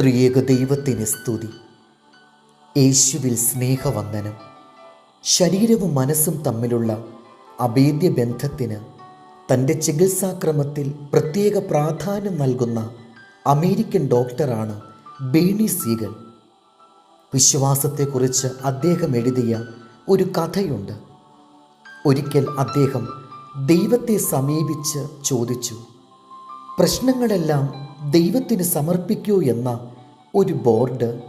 ത്രിയേക ദൈവത്തിന് സ്തുതി. യേശുവിൽ സ്നേഹവന്ദനം. ശരീരവും മനസ്സും തമ്മിലുള്ള അഭേദ്യ ബന്ധത്തിന് തന്റെ ചികിത്സാക്രമത്തിൽ പ്രത്യേക പ്രാധാന്യം നൽകുന്ന അമേരിക്കൻ ഡോക്ടറാണ് ബേണി സീഗൽ. വിശ്വാസത്തെക്കുറിച്ച് അദ്ദേഹം എഴുതിയ ഒരു കഥയുണ്ട്. ഒരിക്കൽ അദ്ദേഹം ദൈവത്തെ സമീപിച്ച് ചോദിച്ചു പ്രശ്നങ്ങളെല്ലാം ദൈവത്തിന് സമർപ്പിക്കൂ എന്ന ഒരു ബോർഡ്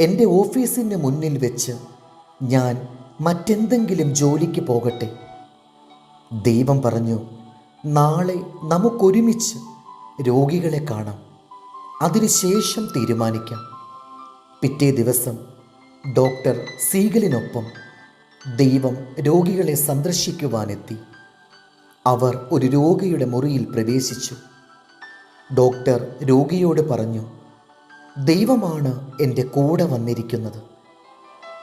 എന്റെ ഓഫീസിന് മുന്നിൽ വെച്ച് ഞാൻ മറ്റെന്തെങ്കിലും ജോലിക്ക് പോകട്ടെ? ദൈവം പറഞ്ഞു നാളെ നമുക്കൊരുമിച്ച് രോഗികളെ കാണാം. അതിനുശേഷം തീരുമാനിക്കാം. പിറ്റേ ദിവസം ഡോക്ടർ സീഗലിനൊപ്പം ദൈവം രോഗികളെ സന്ദർശിക്കുവാനെത്തി. അവർ ഒരു രോഗിയുടെ മുറിയിൽ പ്രവേശിച്ചു. ഡോക്ടർ രോഗിയോട് പറഞ്ഞു ദൈവമാണ് എന്റെ കൂടെ വന്നിരിക്കുന്നത്.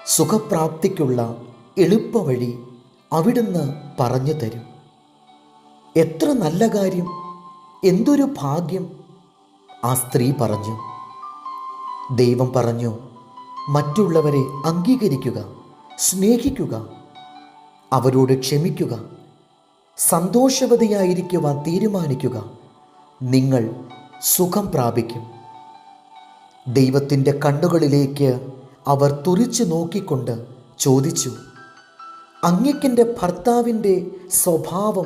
സുഖപ്രാപ്തിക്കുള്ള എളുപ്പവഴി അവിടുന്ന് പറഞ്ഞു തരും. എത്ര നല്ല കാര്യം എന്തൊരു ഭാഗ്യം. ആ സ്ത്രീ പറഞ്ഞു ദൈവം പറഞ്ഞു മറ്റുള്ളവരെ അംഗീകരിക്കുക സ്നേഹിക്കുക അവരോട് ക്ഷമിക്കുക സന്തോഷവതിയായിരിക്കുവാൻ തീരുമാനിക്കുക. നിങ്ങൾ സുഖം പ്രാപിക്കും. ദൈവത്തിന്റെ കണ്ണുകളിലേക്ക് അവർ തുറിച്ചു നോക്കിക്കൊണ്ട് ചോദിച്ചു അങ്ങയ്ക്കെന്റെ ഭർത്താവിന്റെ സ്വഭാവം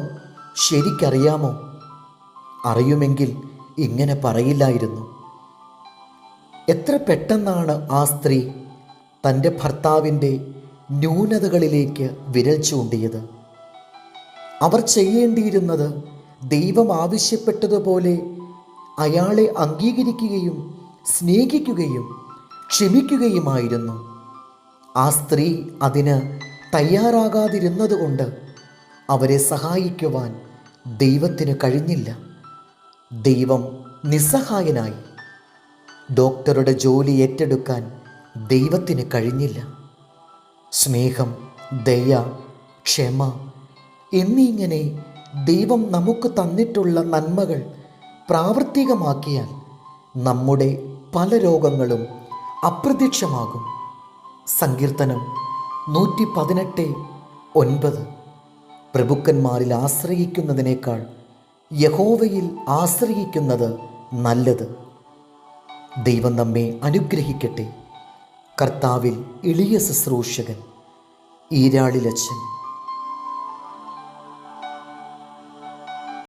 ശരിക്കറിയാമോ? അറിയുമെങ്കിൽ ഇങ്ങനെ പറയില്ലായിരുന്നു. എത്ര പെട്ടെന്നാണ് ആ സ്ത്രീ തന്റെ ഭർത്താവിന്റെ ന്യൂനതകളിലേക്ക് വിരൽ ചൂണ്ടിയത്. അവർ ചെയ്യേണ്ടിയിരുന്നത് ദൈവം ആവശ്യപ്പെട്ടതുപോലെ അയാളെ അംഗീകരിക്കുകയും സ്നേഹിക്കുകയും ക്ഷമിക്കുകയുമായിരുന്നു. ആ സ്ത്രീ അതിന് തയ്യാറാകാതിരുന്നതുകൊണ്ട് അവരെ സഹായിക്കുവാൻ ദൈവത്തിന് കഴിഞ്ഞില്ല. ദൈവം നിസ്സഹായനായി. ഡോക്ടറുടെ ജോലി ഏറ്റെടുക്കാൻ ദൈവത്തിന് കഴിഞ്ഞില്ല. സ്നേഹം ദയ ക്ഷമ എന്നിങ്ങനെ ദൈവം നമുക്ക് തന്നിട്ടുള്ള നന്മകൾ പ്രാവർത്തികമാക്കിയാൽ നമ്മുടെ പല രോഗങ്ങളും അപ്രത്യക്ഷമാകും. സങ്കീർത്തനം നൂറ്റി പതിനെട്ട് ഒൻപത്. പ്രഭുക്കന്മാരിൽ ആശ്രയിക്കുന്നതിനേക്കാൾ യഹോവയിൽ ആശ്രയിക്കുന്നത് നല്ലത്. ദൈവം നമ്മെ അനുഗ്രഹിക്കട്ടെ. കർത്താവിൽ എളിയ ശുശ്രൂഷകൻ ഈരാളിലച്ചൻ